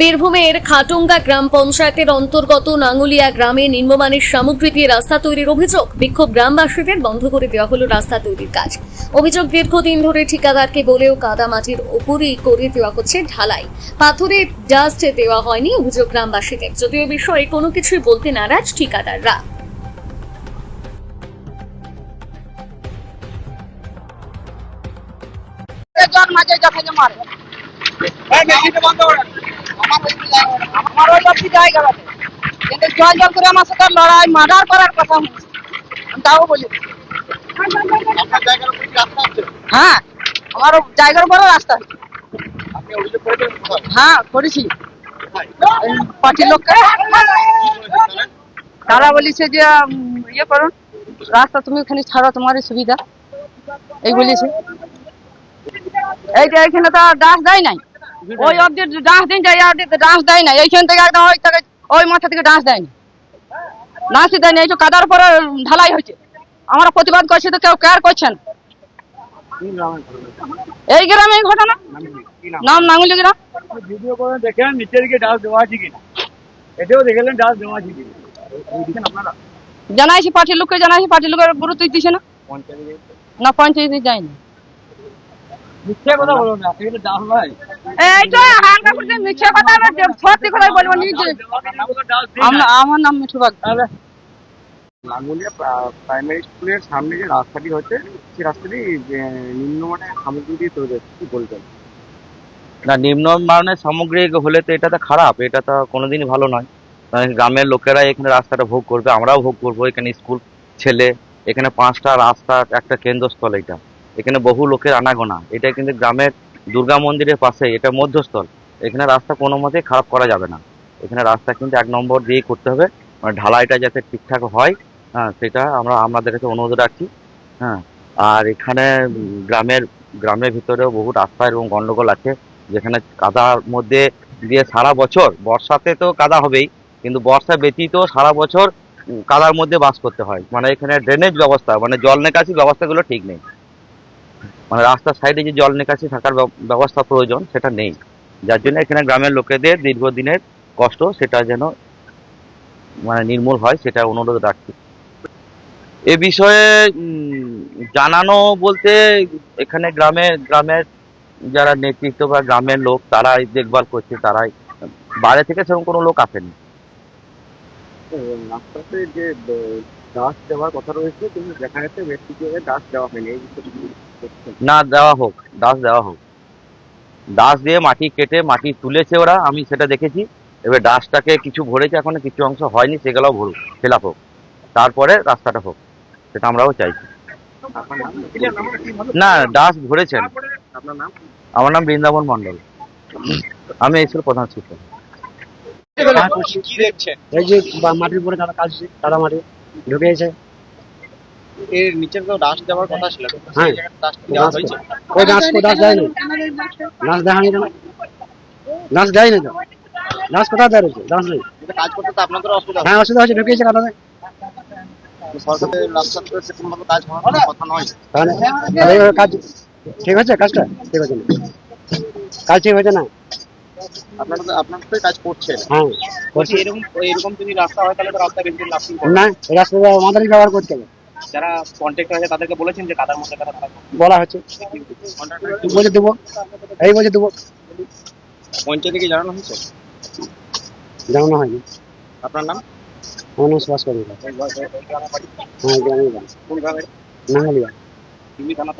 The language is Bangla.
বীরভূমের খাটুঙ্গা গ্রাম পঞ্চায়েতের অন্তর্গত নাঙ্গুলিয়া গ্রামে নিম্নমানের সামগ্রী দিয়ে রাস্তা তৈরির অভিযোগ। বিক্ষোভ গ্রামবাসীদের বন্ধ করে দেওয়া হলো রাস্তা তৈরির কাজ। অভিযোগ দীর্ঘদিন ধরে ঠিকাদারকে বলেও কাদামাটির ওপরই করে দেওয়া হচ্ছে ঢালাই। পাথরের ডাস্ট দেওয়া হয়নি অভিযোগ গ্রামবাসীদের। যদিও বিষয়ে কোনো কিছুই বলতে নারাজ ঠিকাদাররা। মাঝে মারে। আমার ওই বাড়তি জায়গা আছে কিন্তু জল জল করে আমার সাথে লড়াই মার্ডার করার কথা হচ্ছে। আমি তাও বলি হ্যাঁ আমার জায়গার উপরে রাস্তা। হ্যাঁ করেছি পার্টির লোককে তারা বলেছে যে ইয়ে করুন রাস্তা তুমি ওখানে ছাড়ো, তোমারই সুবিধা এই বলেছে এই যে এখানে তো ডাস দেয় নাই ওই অব্দি ডান্স দিন যায় অব্দি ডান্স দেয় নাই এইখান থেকে একদম ওই থেকে ওই মাথা থেকে ডান্স দেয়নি ডান্সই দেয়নি এই যে কাদার উপরে ঢালাই হয়েছে। আমরা প্রতিবাদ করছি তো কেউ কেয়ার করছেন এই গ্রামে এই ঘটনা? নাম নাঙ্গুলি গ্রাম? ভিডিও করে দেখেন নিচের দিকে ডাস দেওয়া আছে কিনা। এটাও দেখলেন ডাস দেওয়া আছে কিনা। আপনারা। জানাইছি পার্টির লোককে জানাইছি পার্টির লোকের গুরুত্ব দিচ্ছে না? না পঞ্চায়েতে যায়নি। মিথ্যে কথা বলো না এখানে ডাস নয় এইটা হালকা করে মিছে কথা আমরা সত্যি কথা বলব নিজে। আমরা আমার নাম মিঠু বাগ লাঙ্গুলিয়া প্রাইমারি স্কুলের সামনে যে রাস্তাটি হচ্ছে সেই রাস্তাটি যে নিম্নমানের সামগ্রী দিয়ে তৈরি হচ্ছে কি বলবেন? না নিম্নমানের সামগ্রী হলে তো এটা তো খারাপ এটা তো কোনোদিনই ভালো নয়। মানে গ্রামের লোকেরা এখানে রাস্তাটা ভোগ করবে আমরাও ভোগ করব এখানে স্কুল ছেলে এখানে পাঁচটা রাস্তা একটা কেন্দ্রস্থল এটা। এখানে বহু লোকের আনাগোনা। এটা কিন্তু গ্রামের দুর্গা মন্দিরের পাশে, এটা মধ্যস্থল। এখানে রাস্তা কোনো মতেই খারাপ করা যাবে না। এখানে রাস্তা কিন্তু এক নম্বর দিয়েই করতে হবে। মানে ঢালাইটা যাতে ঠিকঠাক হয় হ্যাঁ সেটা আমরা, আমাদের কাছে অনুরোধ রাখছি হ্যাঁ। আর এখানে গ্রামের গ্রামের ভিতরেও বহু রাস্তা এবং গন্ডগোল আছে। যেখানে কাদার মধ্যে দিয়ে সারা বছর, বর্ষাতে তো কাদা হবেই, কিন্তু বর্ষা ব্যতীত সারা বছর কাদার মধ্যে বাস করতে হয়। মানে এখানে ড্রেনেজ ব্যবস্থা মানে জল নিকাশি ব্যবস্থাগুলো ঠিক নেই। মানে রাস্তার সাইডে যে জল নিকাশি থাকার ব্যবস্থা প্রয়োজন, সেটা নেই। যার জন্য এখানে গ্রামের লোকেদের দীর্ঘদিনের কষ্ট, সেটা যেন মানে নির্মূল হয়, সেটা অনুরোধ রাখছি। এ বিষয়ে জানানো বলতে এখানে গ্রামে, গ্রামের যারা নেতৃত্ব বা গ্রামের লোক, তারাই দেখভাল করছে, তারাই, বাইরে থেকে সেরকম কোনো লোক আসেনি। রাস্তাতে যে ডাস দেওয়ার কথা রয়েছে, কিন্তু দেখা যাচ্ছে বেশ কিছু দেওয়া হয়নি। না দেওয়া হোক, দাস দেওয়া হোক। দাস দিয়ে মাটি কেটে, মাটি তুলেছে ওরা, আমি সেটা দেখেছি। এবার ডাসটাকে কিছু ভরেছে এখনও, কিছু অংশ হয়নি সেগুলো ভরুক ফিল হোক। তারপরে রাস্তাটা হোক, সেটা আমরাও চাইছি। না, দাস ভরেছেন। আমার নাম বৃন্দাবন মন্ডল আমি এই প্রধান শিক্ষক। এই যে মাটির উপরে কাদা কাজ কাদা মাটি ঢুকে গেছে এর নিচে তো দেওয়ার কথা ছিল? হ্যাঁ। ওই কো দেয়নি। কেন? ডান্স দেয়নি তো? কোথায় দেয় রয়েছে? ডান্স নেই। কাজ করতে তো আপনাদের অসুবিধা হ্যাঁ অসুবিধা হচ্ছে ঢুকে গেছে সরকারের রাস্তাতে সেরকম ভাবে কাজ হওয়ার কথা নয়। তাহলে তাহলে কাজ ঠিক হচ্ছে কাজটা ঠিক হচ্ছে না? কাজ ঠিক হচ্ছে না? আপনারা আপনারা তো কাজ করছেন। হ্যাঁ করছি। এরকম এরকম যদি রাস্তা হয় তাহলে তো রাস্তা বেশি লাস্টিং না এই রাস্তাটা আমাদেরই ব্যবহার করতে হবে। যারা কন্ট্রাক্টর আছে তাদেরকে বলেছেন যে কাদার মধ্যে কাদা থাকবে বলা হচ্ছে বলে দেবো। এই বলে দেবো। পঞ্চায়েতে কি জানানো হয়েছে? জানানো হয়নি। আপনার নাম? আমার নাম সুভাষ কর্মী হ্যাঁ গ্রামের বাড়ি। কোন গ্রামের? নাঙ্গালিয়া তুমি থানা।